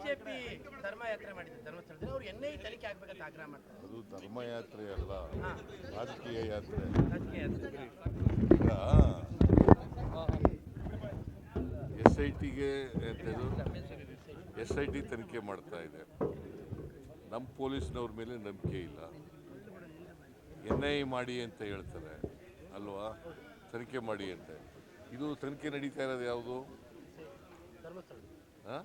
BJP ಧರ್ಮಯಾತ್ರೆ ಮಾಡಿದ್ರು ಧರ್ಮಸ್ಥಳದಲ್ಲಿ. ಅವ್ರು ಎನ್ ಐ ತನಿಖೆ ಆಗ್ಬೇಕಂತ ಆಗ್ರಹ ಮಾಡ್ತಾರೆ. ಅದು ಧರ್ಮಯಾತ್ರೆ ಅಲ್ಲ ರಾಜಕೀಯ ಯಾತ್ರೆ. ರಾಜಕೀಯ ಯಾತ್ರೆ. ಎಸ್ ಐ ಟಿಗೆ ಎಸ್ ಐ ಟಿ ತನಿಖೆ ಮಾಡ್ತಾ ಇದೆ. ನಮ್ಮ ಪೊಲೀಸ್ನವ್ರ ಮೇಲೆ ನಂಬಿಕೆ ಇಲ್ಲ. ಎನ್ ಐ ಮಾಡಿ ಅಂತ ಹೇಳ್ತಾರೆ. ಅಲ್ವಾ? ತನಿಖೆ ಮಾಡಿ ಅಂತ. ಇದು ತನಿಖೆ ನಡೀತಾ ಇರೋದು ಯಾವುದು? ಹಾಂ?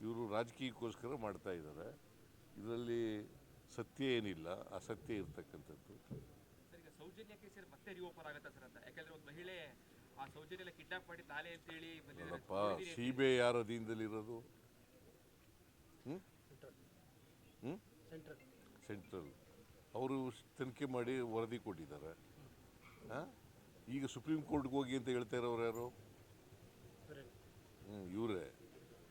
ಇವರು ರಾಜಕೀಯಕ್ಕೋಸ್ಕರ ಮಾಡ್ತಾ ಇದ್ದಾರೆ. ಇದರಲ್ಲಿ ಸತ್ಯ ಏನಿಲ್ಲ ಅಸತ್ಯ ಇರ್ತಕ್ಕಂಥದ್ದು. ಸರ್ ಈಗ ಸೌಜನ್ಯ ಕೇಸಲ್ಲಿ ಮತ್ತೆ ರಿಓಪನ್ ಆಗತ್ತಾ ಸರ್ ಅಂತ? ಯಾಕಂದ್ರೆ ಒಂದು ಮಹಿಳೆ ಆ ಸೌಜನ್ಯ ಎಲ್ಲ ಕಿಡ್ನಾಪ್ ಮಾಡಿ ತಾಲೆ ಅಂತೇಳಿ ಬಂದಿದ್ದಾರೆ. ನೋಡಪ್ಪ ಸಿ ಬಿ ಐ ಯಾರ ಅಧೀನದಲ್ಲಿರೋದು? ಹ್ಞೂ ಹ್ಞೂ ಸೆಂಟ್ರಲ್ ಸೆಂಟ್ರಲ್ ಅವರು ತನಿಖೆ ಮಾಡಿ ವರದಿ ಕೊಟ್ಟಿದ್ದಾರೆ. ಆ? ಈಗ ಸುಪ್ರೀಂ ಕೋರ್ಟ್ಗೆ ಹೋಗಿ ಅಂತ ಹೇಳ್ತಾ ಇರೋರು ಯಾರು? ಹ್ಞೂ ಇವರೇ.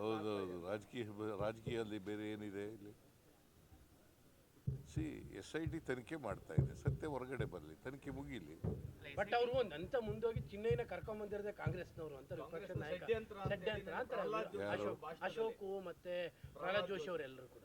ಹೌದೌದು ಇದ್ದಾರೆ. ರಾಜಕೀಯ ರಾಜಕೀಯದಲ್ಲಿ ಬೇರೆ ಏನಿದೆ ಇಲ್ಲಿ? ಸಿ ಎಸ್ ಐ ಟಿ ತನಿಖೆ ಮಾಡ್ತಾ ಇದೆ. ಸತ್ಯ ಹೊರಗಡೆ ಬರಲಿ. ತನಿಖೆ ಮುಗಿಲಿ. ಬಟ್ ಅವರು ಒಂದು ಅಂತ ಮುಂದೋಗಿ ಚಿನ್ನೈನ ಕರ್ಕೊಂಡ್ ಬಂದಿರೋದೇ ಕಾಂಗ್ರೆಸ್ನವರು ಅಂತ ವಿಪಕ್ಷ ನಾಯಕ ಷಡ್ಯಂತ್ರ ಅಂತ ಷಡ್ಯಂತ್ರ ಅಂತಾರೆ ಪ್ರಹ್ಲಾದ್ ಅಶೋಕ್ ಅಶೋಕು ಮತ್ತೆ ಪ್ರಹ್ಲಾದ್ ಜೋಶಿ ಅವರೆಲ್ಲರೂ ಕೂಡ.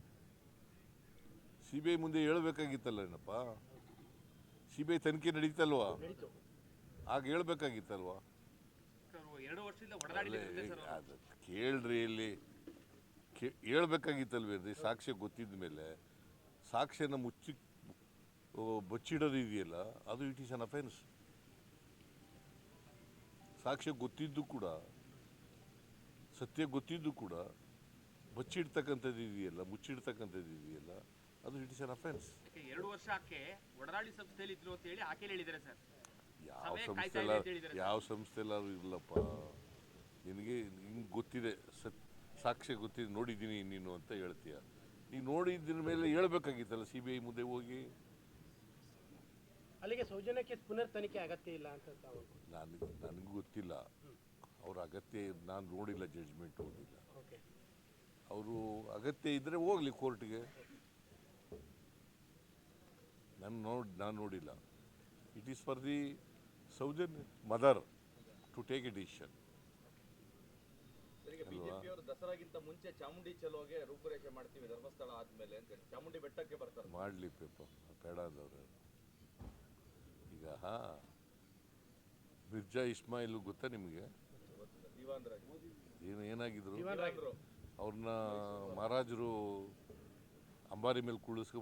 ಸಿ ಬಿ ಐ ಮುಂದೆ ಹೇಳಬೇಕಾಗಿತ್ತಲ್ಲ ಏನಪ್ಪ? ಸಿ ಬಿ ಐ ತನಿಖೆ ನಡೀತಲ್ವಾ? ಆಗ ಹೇಳ್ಬೇಕಾಗಿತ್ತಲ್ವಾ? ಅದು ಕೇಳ್ರಿ ಇಲ್ಲಿ. ಕೇ- ಹೇಳ್ಬೇಕಾಗಿತ್ತಲ್ವೇನ್ರಿ ಸಾಕ್ಷ್ಯ ಗೊತ್ತಿದ್ದ ಮೇಲೆ. ಸಾಕ್ಷ್ಯನ ಮುಚ್ಚಿ ಬಚ್ಚಿಡೋದು ಇದೆಯಲ್ಲ ಅದು ಇಟ್ ಈಸ್ ಅನ್ ಅಫೆನ್ಸ್. ಸಾಕ್ಷ್ಯ ಗೊತ್ತಿದ್ದು ಕೂಡ ಸತ್ಯ ಗೊತ್ತಿದ್ದು ಕೂಡ ಬಚ್ಚಿಡ್ತಕ್ಕಂಥದ್ದು ಇದೆಯಲ್ಲ ಮುಚ್ಚಿಡ್ತಕ್ಕಂಥದ್ದು ಇದೆಯಲ್ಲ ಅದು ಅನ್ ಅಫೆನ್ಸ್ ಯಾಕೆ ಎರಡು ವರ್ಷ ಆಕೆ ಒಡನಾಡಿ ಸಂಸ್ಥೆಯಲ್ಲಿ ಇದ್ರು ಅಂತ ಹೇಳಿ ಆಕೆ ಹೇಳಿದ್ದಾರೆ ಸರ್. ಯಾವ ಸಮಯ ಕಾಯ್ತಾ ಸಂಸ್ಥೆ ಇದೆ ಅಂತ ಹೇಳಿದ್ದಾರೆ ಯಾವ ಸಂಸ್ಥೆಲ್ಲಾದ್ರೂ ಇರಲಪ್ಪ ನಿನಗೆ ನಿಂಗೆ ಗೊತ್ತಿದೆ ಸತ್ ಸಾಕ್ಷ್ಯ ಗೊತ್ತಿದೆ ನೋಡಿದ್ದೀನಿ ನೀನು ಅಂತ ಹೇಳ್ತೀಯ. ನೀನು ನೋಡಿದ್ದಿನ ಮೇಲೆ ಹೇಳ್ಬೇಕಾಗಿತ್ತಲ್ಲ ಸಿ ಬಿ ಐ ಮುಂದೆ ಹೋಗಿ? ಅಲ್ಲಿಗೆ ಸೌಜನ್ಯಕ್ಕೆ ಕೇಸ್ ಪುನರ್ ತನಿಖೆ ಅಗತ್ಯ ಇಲ್ಲ ಅಂತ ತಾವು ನನಗೆ ನನಗೂ ಗೊತ್ತಿಲ್ಲ. ಅವ್ರ ಅಗತ್ಯ ನಾನು ನೋಡಿಲ್ಲ ಜಡ್ಜ್ಮೆಂಟ್ ಓದಿಲ್ಲ ಓಕೆ. ಅವರು ಅಗತ್ಯ ಇದ್ದರೆ ಹೋಗಲಿ ಕೋರ್ಟ್ಗೆ ನಾನು ನೋಡಿ ನಾನು ನೋಡಿಲ್ಲ. It is for the Soujan mother to take a decision ದಸರಾಗಿಂತ ಮುಂಚೆ ಚಾಮುಂಡಿ ಚಲೋಗೆ ರೂಪುರೇಷೆ ಮಾಡ್ತೀವಿ ಧರ್ಮಸ್ಥಳ ಆದ್ಮೇಲೆ ಅಂತ ಚಾಮುಂಡಿ ಬೆಟ್ಟಕ್ಕೆ ಬರ್ತಾರೆ. ಮಾಡಲಿ ಪೇಪ ಬೇಡ ಅಂದವ್ರೆ ಈಗ ಮಿರ್ಜಾ ಇಸ್ಮಾಯಿಲ್ ಗೊತ್ತಾ ನಿಮಗೆ? ಏನು ಏನಾಗಿದ್ರು? ಅವ್ರನ್ನ ಮಹಾರಾಜರು ಅಂಬಾರಿ ಮೇಲೆ ಕುಳಿಸ್ಕೊ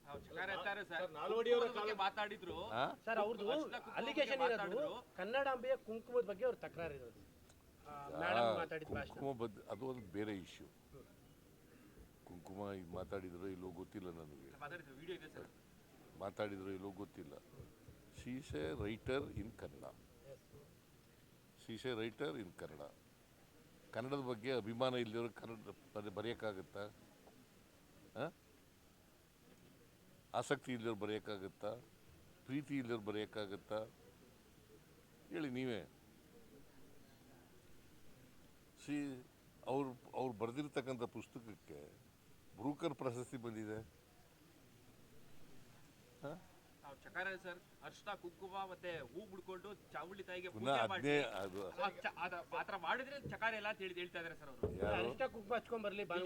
ಸರ್, ನಾಲ್ವಡಿಯವರ ಕುಂಕುಮದ ಬಗ್ಗೆ ಮಾತಾಡಿದ್ರು? ಸರ್ ಅವ್ರದ್ದು ಅಲಿಗೇಷನ್ ಇರೋದು ಕನ್ನಡಾಂಬೆಯ ಕುಂಕುಮದ ಬಗ್ಗೆ ಅವ್ರ ತಕರಾರು ಇರೋದು ಕುಂಕುಮ ಬದ್ ಅದು ಒಂದು ಬೇರೆ ಇಶ್ಯೂ ಕುಂಕುಮ ಈಗ ಮಾತಾಡಿದ್ರು ಇಲ್ಲೋ ಗೊತ್ತಿಲ್ಲ ನನಗೆ. ಮಾತಾಡಿದ್ರು. ವಿಡಿಯೋ ಇದೆ ಸರ್. ಮಾತಾಡಿದ್ರು ಇಲ್ಲೋ ಗೊತ್ತಿಲ್ಲ. She's a writer in Kannada she's a writer in Kannada ಕನ್ನಡದ ಬಗ್ಗೆ ಅಭಿಮಾನ ಇಲ್ಲಿರೋ ಕನ್ನಡ ಬರೆ- ಬರೆಯೋಕ್ಕಾಗತ್ತಾ? ಆ? ಆಸಕ್ತಿ ಇಲ್ಲದವ್ರು ಬರೆಯೋಕ್ಕಾಗುತ್ತಾ? ಪ್ರೀತಿ ಇಲ್ಲದವ್ರು ಬರೆಯೋಕ್ಕಾಗುತ್ತಾ? ಹೇಳಿ ನೀವೇ. ಸಿ ಅವರು ಅವ್ರು ಬರೆದಿರ್ತಕ್ಕಂಥ ಪುಸ್ತಕಕ್ಕೆ ಬ್ರೂಕರ್ ಪ್ರಶಸ್ತಿ ಬಂದಿದೆ. ಹಾ? ನಾವು ಚಕಾರ ಸರ್ ಅರ್ಶಿನ ಕುಂಕುಮ ಮತ್ತೆ ಹೂ ಬಿಡ್ಕೊಂಡು ಚಾವುಳ್ಳಿ ತಾಯಿಗೆ ಪುನಃ ಪೂಜೆ ಮಾಡಿ ಅದು ಅದ- ಆ ಥರ ಮಾಡಿದ್ರೆ ಚಕಾರ ಎಲ್ಲ ಅಂತ ಹೇಳಿ ಹೇಳ್ತಾ ಇದಾರೆ ಸರ್ ಅವರು. ಅರಿಷ್ಟ ಕುಂಕುಮ ಹಚ್ಕೊಂಡ್ ಬರ್ಲಿ ಅವರು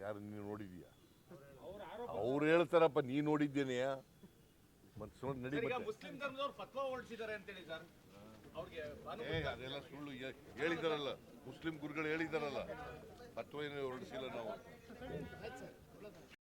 ಯಾರು ನೀವು ನೋಡಿದೀಯ ಅವ್ರ ಹೇಳ್ತಾರಪ್ಪ ನೀ ನೋಡಿದ್ದೇನೆಯ ಮತ್ತೆ ಸುಳ್ಳು ನಡಿ. ಮುಸ್ಲಿಂ ಧರ್ಮದವ್ರು ಫತ್ವಾ ಹೊರಡಿಸಿದ್ದಾರೆ ಅಂತೇಳಿ ಸರ್. ಅವ್ರಿಗೆ ಅದೆಲ್ಲ ಸುಳ್ಳು ಹೇಳಿದಾರಲ್ಲ ಮುಸ್ಲಿಂ ಗುರುಗಳು ಹೇಳಿದಾರಲ್ಲ ಅಥವಾ ಏನು ಹೊರಡಿಸಿಲ್ಲ ನಾವು.